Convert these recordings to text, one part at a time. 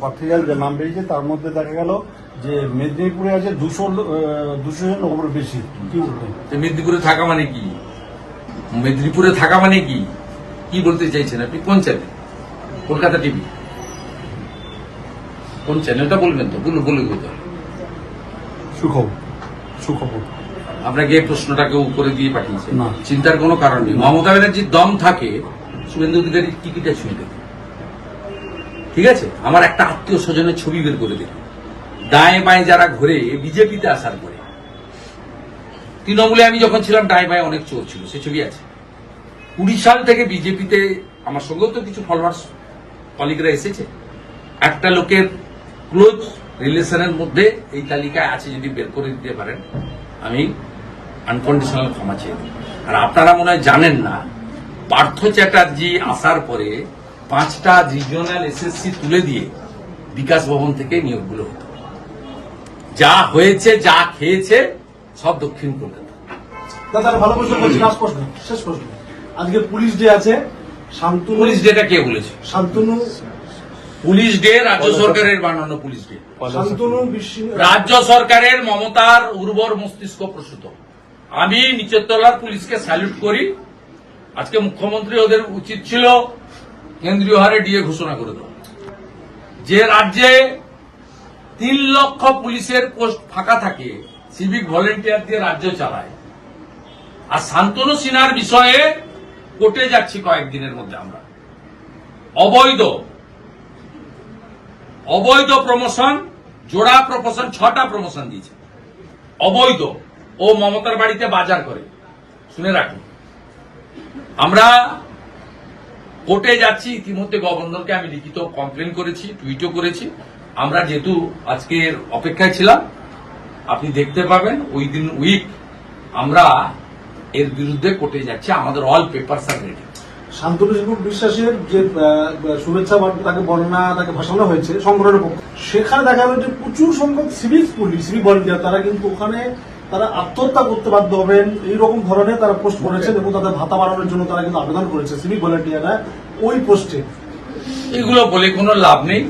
প্রার্থীদের যে নাম বেরিয়েছে তার মধ্যে দেখা গেল যে মেদিনীপুরে আছে দুশো দুশো জন ওপর বেশি কি বলতেন তো মেদিনীপুরে থাকা মানে কি? মেদিনীপুরে থাকা মানে কি? কি বলতে চাইছেন আপনি? কোন চ্যানেল কলকাতা টিভি কোন চ্যানেলটা বলবেন তো? বলুন বলুন তো সুখবর সুখবর। আপনাকে এই প্রশ্নটাকে উপরে দিয়ে পাঠিয়েছে। না। চিন্তার কোনো কারণ নেই। মমতা ব্যানার্জির দম থাকে শুভেন্দু অধিকারী টিকিটটা ছুঁয়ে দেবে। ঠিক আছে? আমার একটা আত্মীয় স্বজনের ছবি বের করে দেখি ডায়ে বায়ে যারা ঘুরে বিজেপিতে আসার পরে। তৃণমূলে আমি যখন ছিলাম ডায়ে বায়ে অনেক চোর ছিল, সে ছবি আছে। কুড়ি সাল থেকে বিজেপিতে আমার সঙ্গেও তো কিছু ফলোয়ার্স কলিগরা এসেছে। একটা লোকের ক্লোজ রিলেশনের মধ্যে এই তালিকায় আছে, যদি বের করে দিতে পারেন, আমি আনকন্ডিশনাল ক্ষমা চেয়ে আর আপনারা মনে হয় জানেন না, পার্থ চ্যাটার্জি আসার পরে পাঁচটা রিজিওনাল এসএসসি তুলে দিয়ে বিকাশ ভবন থেকে নিয়োগগুলো হতো। যা হয়েছে যা খেয়েছে সব দক্ষিণ কলকাতা। দাদা ভালো প্রশ্ন করছি লাস্ট প্রশ্ন শেষ প্রশ্ন। আজকে পুলিশ ডে আছে শান্তনু পুলিশ ডেটা কে বলেছে? শান্তনু পুলিশ ডে রাজ্য সরকারের বানানো পুলিশ ডে শান্তনু বিশ্ব রাজ্য সরকারের মমতার উর্বর মস্তিষ্ক প্রসূত। আমি নিচের তলার পুলিশকে স্যালুট করি। আজকে মুখ্যমন্ত্রী ওদের উচিত ছিল কেন্দ্রীয় হারে ডিএ ঘোষণা করে দেওয়া। যে রাজ্যে তিন লক্ষ পুলিশের পোস্ট ফাঁকা থাকে, সিভিক ভলেন্টিয়ার দিয়ে রাজ্য চালায়। আর শান্তনু সিনহার বিষয়ে কোর্টে যাচ্ছি কয়েকদিনের মধ্যে আমরা। অবৈধ অবৈধ প্রমোশন জোড়া প্রমোশন ছটা প্রমোশন দিয়েছে। অবৈধ ও মমতার বাড়িতে বাজার করে। শুনে রাখুন। আমরা কোর্টে যাচ্ছি, ইতিমধ্যে গভর্নরকে আমি লিখিত কমপ্লেন করেছি টুইটও করেছি। আমরা যেহেতু আজকের অপেক্ষায় ছিলাম, আপনি দেখতে পাবেন উইদিন দিন উইক আমরা এর বিরুদ্ধে কোর্টে যাচ্ছি, আমাদের অল পেপারস আর রেডি শান্তনু শিবুর বিশ্বাসের যে শুভেচ্ছা তাকে বর্ণনা, তাকে ভাসানো হয়েছে সংগ্রহের পক্ষে সেখানে দেখা গেল যে প্রচুর সংখ্যক সিভিক পুলিশ সিভিক ভলেন্টিয়ার তারা কিন্তু ওখানে তারা আত্মহত্যা করতে বাধ্য হবেন। এইরকম ধরনের তারা পোস্ট করেছেন এবং তাদের ভাতা বাড়ানোর জন্য তারা কিন্তু আবেদন করেছে। সিভিক ভলেন্টিয়াররা ওই পোস্টে। এগুলো বলে কোনো লাভ নেই।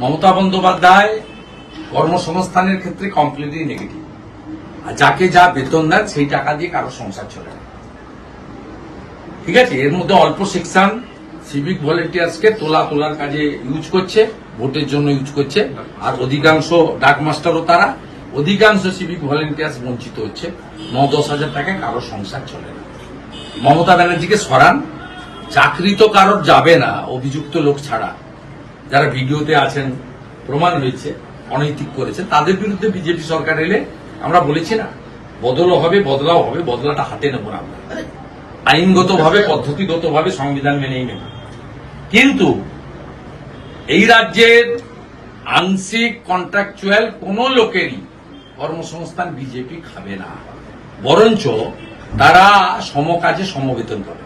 মমতা বন্দ্যোপাধ্যায় কর্মসংস্থানের ক্ষেত্রে কমপ্লিটলি নেগেটিভ আর যাকে যা বেতন দেন সেই টাকা দিয়ে কারও সংসার চলে না। ঠিক আছে? এর মধ্যে অল্প সেকশন সিভিক ভলেন্টিয়ার্সকে তোলা তোলার কাজে ইউজ করছে ভোটের জন্য ইউজ করছে। আর অধিকাংশ ডাক মাস্টারও তারা অধিকাংশ সিভিক ভলেন্টিয়ার্স বঞ্চিত হচ্ছে। ন, দশ হাজার টাকায় কারও সংসার চলে না। মমতা ব্যানার্জিকে সরান। চাকরি তো কারোর যাবে না, অভিযুক্ত লোক ছাড়া। যারা ভিডিওতে আছেন, প্রমাণ হয়েছে অনৈতিক করেছে, তাদের বিরুদ্ধে বিজেপি সরকার এলে আমরা বলেছি না, বদলও হবে, বদলাও হবে, বদলাটা হাতে নেব না আমরা। আইনগতভাবে, পদ্ধতিগতভাবে সংবিধান মেনেই নেব। কিন্তু এই রাজ্যের আংশিক কন্ট্রাকচুয়াল কোন লোকেরই কর্মসংস্থান বিজেপি খাবে না। বরঞ্চ তারা সমকাজে সমবেতন করে